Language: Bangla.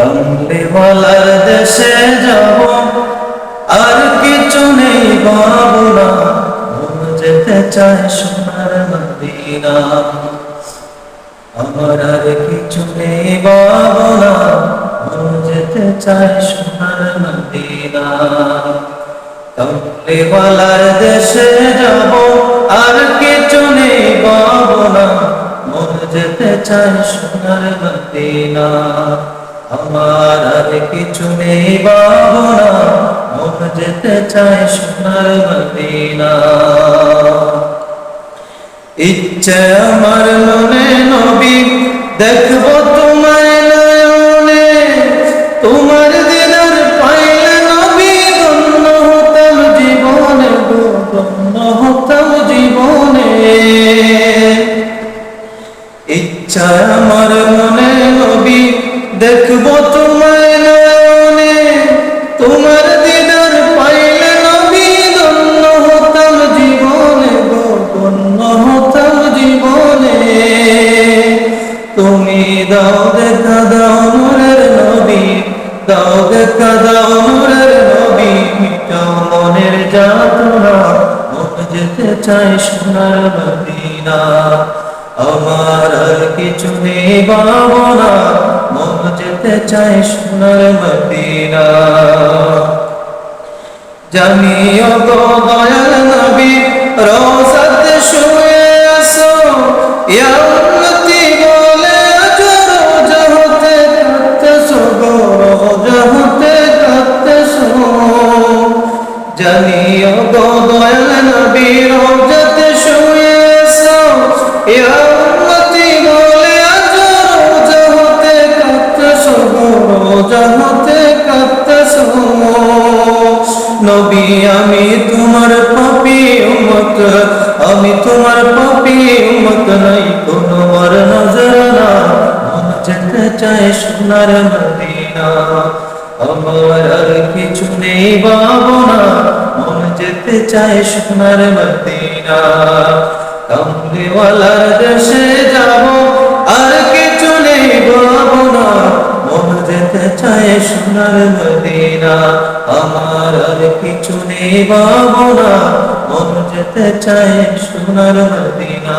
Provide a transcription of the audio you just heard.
কমলিওয়ালার দেশে যাব। আর কিছু নেই বাবনা মন যেতে চায় সোনার মদিনা। আমার আর কিছু নেই বাবনা মন যেতে চায় সোনার মদিনা। কমলিওয়ালার দেশে যাব, আর কিছু নেই বাবনা মন যেতে চায় সোনার মদিনা। আমার আর কিছু নেই বাবনা মন যেতে চায় সোনার মদিনা। ইচ্ছে আমার মনে নবী, দেখব তোমায় তোমার জীবনে। ইচ্ছা আমার মনে নবী দেখব তোমায় নয়নে, তোমার দিদার পাইলে নবী ধন্য হতাম জীবনে গো হতাম জীবনে। তুমি দাও দেখা দাও নূরের নবী, দাও দেখা দাও নূরের নবী, মিটাও মনের যাতনা, মন যেতে চাই সোনার মদিনা। আমার আর কিছু নেই বাবনা চাই সোনার মদিনা। জানিও গো দয়াল নবী, রোজাতে শুয়ে আসো। ইয়া উম্মতি বলে জানিও গো দয়াল নবী, রোজাতে শুয়ে আসো। ইয়া নবী, আমি তোমার পাপি উম্মত। আমি তোমার পাপি উম্মত নাই, কোনো মার নজর না। মন যেতে চায় সোনার মদিনা। আমার আর কিছু নেই বাবনা মন যেতে চায় সোনার মদিনা। কামলিওয়ালার দেশে যাব, আর মদিনা আমার আর কিছু নেই বাবনা মন যেতে চায় সোনার মদিনা।